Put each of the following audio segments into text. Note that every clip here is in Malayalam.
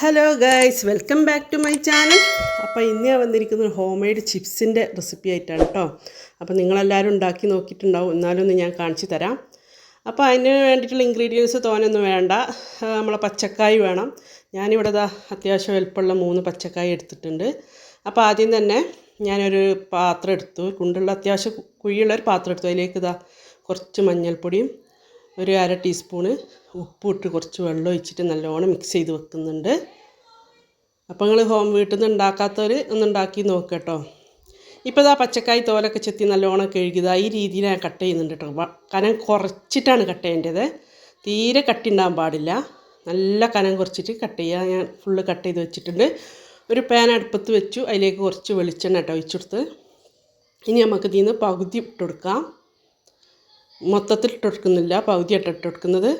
Hello guys welcome back to my channel അപ്പോൾ ഇന്ന് ഞാൻ വന്നിരിക്കുന്നത് ഹോം മെയ്ഡ് ചിപ്സിന്റെ റെസിപ്പി ആയിട്ടാണ് കേട്ടോ അപ്പോൾ നിങ്ങളെല്ലാവരും ഉണ്ടാക്കി നോക്കിയിട്ടുണ്ടാവും. എന്നാലും ഒന്ന് ഞാൻ കാണിച്ചു തരാം. അപ്പോൾ അതിന് വേണ്ടിയിട്ടുള്ള ഇൻഗ്രീഡിയൻസ് തോനൊന്നും വേണ്ട. നമ്മളെ പച്ചക്കായ് വേണം. ഞാനിവിടെ ദാ അത്യാവശ്യം വലുപ്പമുള്ള മൂന്ന് പച്ചക്കായ് എടുത്തിട്ടുണ്ട്. അപ്പോൾ ആദ്യം തന്നെ ഞാനൊരു പാത്രം എടുത്തു. കുണ്ടുള്ള അത്യാവശ്യം കുഴിയുള്ള ഒരു പാത്രം എടുത്തു. അതിലേക്ക് ഇതാ കുറച്ച് മഞ്ഞൾപ്പൊടിയും ഒരു അര ടീസ്പൂണ് ഉപ്പിട്ട് കുറച്ച് വെള്ളം ഒഴിച്ചിട്ട് നല്ലോണം മിക്സ് ചെയ്ത് വെക്കുന്നുണ്ട്. അപ്പോൾ നിങ്ങൾ ഹോം വീട്ടിൽ നിന്ന് ഉണ്ടാക്കാത്തവർ ഒന്ന് ഉണ്ടാക്കി നോക്കുക കേട്ടോ ഇപ്പോൾ ഇതാ പച്ചക്കായ് തോലൊക്കെ ചെത്തി നല്ലോണം കഴുകിയത് ഈ രീതിയിൽ ഞാൻ കട്ട് ചെയ്യുന്നുണ്ട് കേട്ടോ കനം കുറച്ചിട്ടാണ് കട്ട് ചെയ്യേണ്ടത്. തീരെ കട്ടി പാടില്ല. നല്ല കനം കുറച്ചിട്ട് കട്ട് ചെയ്യുക ഞാൻ ഫുള്ള് കട്ട് ചെയ്ത് വെച്ചിട്ടുണ്ട്. ഒരു പാൻ അടുപ്പത്ത് വെച്ചു. അതിലേക്ക് കുറച്ച് വെളിച്ചെണ്ണ കേട്ടോ ഒഴിച്ചെടുത്ത് ഇനി നമുക്ക് ഇതിൽ നിന്ന് പകുതി ഇട്ട് മൊത്തത്തിൽ ഇട്ട് കൊടുക്കുന്നില്ല പകുതിയായിട്ട് ഇട്ട് കൊടുക്കുന്നത്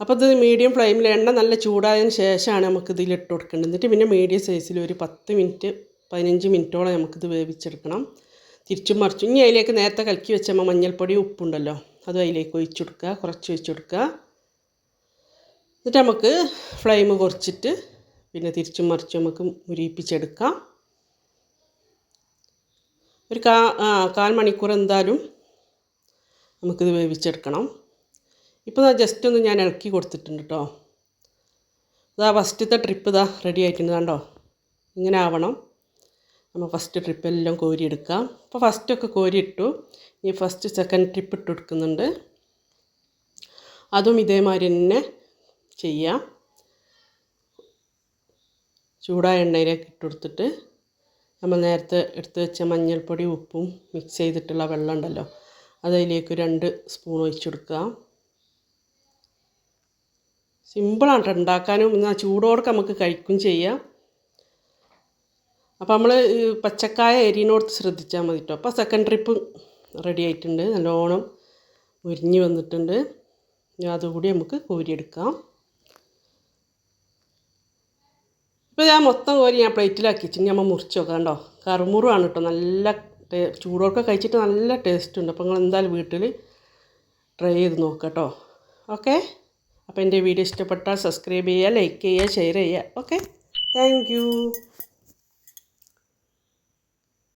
അപ്പോൾ ഇത് മീഡിയം ഫ്ലെയിമിൽ എണ്ണ നല്ല ചൂടായതിന് ശേഷമാണ് നമുക്ക് ഇതിൽ ഇട്ട് കൊടുക്കേണ്ടത് എന്നിട്ട് പിന്നെ മീഡിയം സൈസിൽ ഒരു പത്ത് മിനിറ്റ് പതിനഞ്ച് മിനിറ്റോളം നമുക്കിത് വേവിച്ചെടുക്കണം. തിരിച്ചും മറിച്ചും. ഇനി അതിലേക്ക് നേരത്തെ കലക്കി വെച്ച മഞ്ഞൾപ്പൊടിയും മഞ്ഞൾപ്പൊടി ഉപ്പുണ്ടല്ലോ അത് അതിലേക്ക് ഒഴിച്ചു കൊടുക്കുക കുറച്ച് ഒഴിച്ചു കൊടുക്കുക എന്നിട്ട് നമുക്ക് ഫ്ലെയിം കുറച്ചിട്ട് പിന്നെ തിരിച്ചും മറിച്ചും നമുക്ക് മുരിയിപ്പിച്ചെടുക്കാം. ഒരു കാ കാൽ മണിക്കൂർ എന്തായാലും നമുക്കിത് വേവിച്ചെടുക്കണം. ഇപ്പോൾ ഇതാ ജസ്റ്റ് ഒന്ന് ഞാൻ ഇളക്കി കൊടുത്തിട്ടുണ്ട് കേട്ടോ ഇതാ ഫസ്റ്റത്തെ ട്രിപ്പ് ഇതാ റെഡി ആയിട്ടുണ്ട് കണ്ടോ? ഇങ്ങനെ ആവണം. നമ്മൾ ഫസ്റ്റ് ട്രിപ്പ് എല്ലാം കോരിയെടുക്കാം. അപ്പോൾ ഫസ്റ്റൊക്കെ ഇട്ടു ഈ ഫസ്റ്റ് സെക്കൻഡ് ട്രിപ്പ് ഇട്ട് കൊടുക്കുന്നുണ്ട്. അതും ഇതേമാതിരി തന്നെ ചെയ്യാം. ചൂടായ എണ്ണയിലേക്ക് ഇട്ട് കൊടുത്തിട്ട് നമ്മൾ നേരത്തെ എടുത്ത് വെച്ച മഞ്ഞൾപ്പൊടി ഉപ്പും മിക്സ് ചെയ്തിട്ടുള്ള വെള്ളം ഉണ്ടല്ലോ. അതിലേക്ക് രണ്ട് സ്പൂൺ ഒഴിച്ച് കൊടുക്കുക സിമ്പിളാണ് ഉണ്ടാക്കാനും എന്നാൽ ചൂടോടൊക്കെ നമുക്ക് കഴിക്കും ചെയ്യാം. അപ്പോൾ നമ്മൾ പച്ചക്കായ എരിയിനോട് ശ്രദ്ധിച്ചാൽ മതി കേട്ടോ അപ്പോൾ സെക്കൻഡ് ട്രിപ്പ് റെഡി ആയിട്ടുണ്ട്. നല്ലോണം മുരിഞ്ഞ് വന്നിട്ടുണ്ട്. അതുകൂടി നമുക്ക് കോരിയെടുക്കാം. ഇപ്പോൾ ഞാൻ മൊത്തം കോരി ഞാൻ പ്ലേറ്റിലാക്കി വെച്ചിട്ട് നമ്മൾ മുറിച്ച് നോക്കാം കേട്ടോ കറുമുറുവാണ് കേട്ടോ നല്ല ചൂടോടെ കഴിച്ചിട്ട് നല്ല ടേസ്റ്റ് ഉണ്ട് അപ്പോൾ നിങ്ങൾ എന്തായാലും വീട്ടിൽ ട്രൈ ചെയ്ത് നോക്കുക കേട്ടോ ഓക്കെ? അപ്പോൾ എന്റെ വീഡിയോ ഇഷ്ടപ്പെട്ടാൽ സബ്സ്ക്രൈബ് ചെയ്യുക ലൈക്ക് ചെയ്യുക ഷെയർ ചെയ്യുക. ഓക്കെ? താങ്ക്